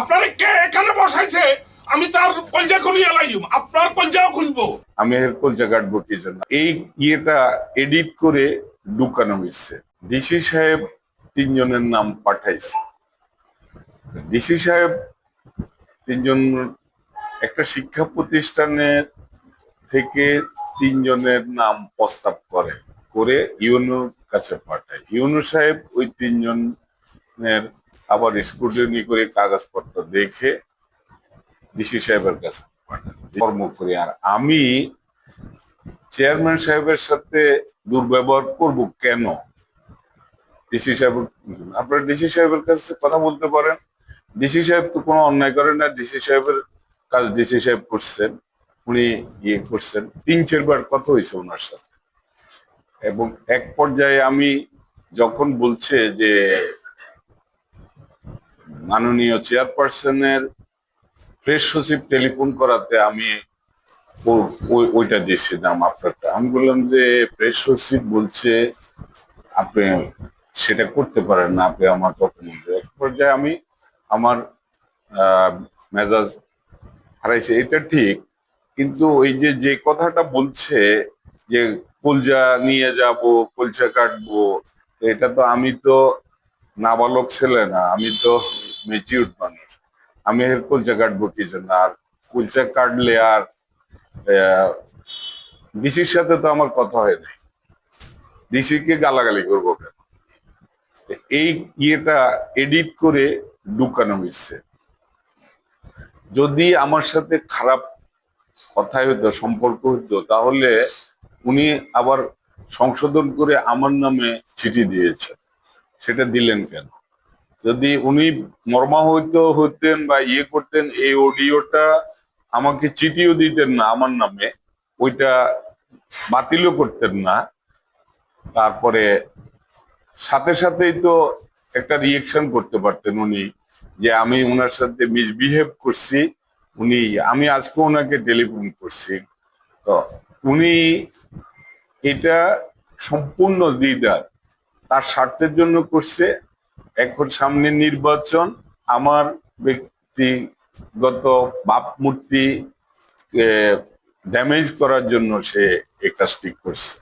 আপনারা কে এখানে বসাইছে? আমি তার কলজা খুলিয়ে লাইম। আপনার আমি এর কলচা কাটবো কি জন্য? এই ইয়েটা এডিট করে ঢুকানো হয়েছে। ডিসি সাহেব তিনজনের নাম পাঠাইছে। ডিসি সাহেব তিনজন, একটা শিক্ষা প্রতিষ্ঠানের থেকে তিনজনের নাম প্রস্তাব করে করে ইউনুর কাছে পাঠায়। ইউনু সাহেব ওই তিনজনের আবার স্ক্রুটিনি করে কাগজপত্র দেখে ডিসি সাহেবের কাছে কর্ম করি। আর আমি চেয়ারম্যান সাহেবের সাথে দুর্ব্যবহার করব কেন? ডিসি সাহেব, আপনারা ডিসি সাহেবের কাছে কথা বলতে পারেন। ডিসি সাহেব তো কোনো অন্যায় করেন না। ডিসি সাহেবের কাজ ডিসি সাহেব করছেন। উনি ইয়ে করছেন। তিন চারবার কথা হয়েছে ওনার সাথে। এবং এক পর্যায়ে আমি যখন বলছে যে মাননীয় চেয়ারপারসনের প্রেস সচিব টেলিফোন করাতে আমি ওইটা দিয়েছিলাম আপনারটা। আমি বললাম যে, প্রেস সচিব বলছে, আপনি সেটা করতে পারেন না, আপনি আমার কথা এক পর্যায়ে আমি আমার মেজাজ হারাইছে, এটা ঠিক, কিন্তু ওই যে যে কথাটা বলছে যে, কলজা নিয়ে যাব, কলজা কাটবো, এটা তো আমি তো নাবালক ছেলে না, আমি তো মেচিউর মানুষ। আমি এর কলজা কাটবো কি জন্য? আর কলজা কাটলে আর ডিসির সাথে তো আমার কথা হয় নাই। ডিসি কে গালাগালি করব কেন? এই ইয়েটা এডিট করে ঢুকানো হয়েছে। যদি আমার সাথে খারাপ কথাই হতো, সম্পর্ক হতো, তাহলে উনি আবার সংশোধন করে আমার নামে চিঠি দিয়েছেন। সেটা দিলেন কেন? যদি উনি মর্মাহত হতেন বা ইয়ে করতেন, এই অডিওটা আমাকে চিঠিও দিতেন না আমার নামে। ওইটা বাতিলও করতেন না। তারপরে সাথে সাথেই তো একটা রিয়েকশন করতে পারতেন উনি, যে আমি ওনার সাথে মিসবিহেভ করছি, উনি, আমি আজকে ওনাকে টেলিফোন করছি। তো উনি এটা সম্পূর্ণ দ্বিধার, তার স্বার্থের জন্য করছে এখন সামনে নির্বাচন আমার ব্যক্তিগত ভাবমূর্তি ড্যামেজ করার জন্য সে এই কাজটি করছে।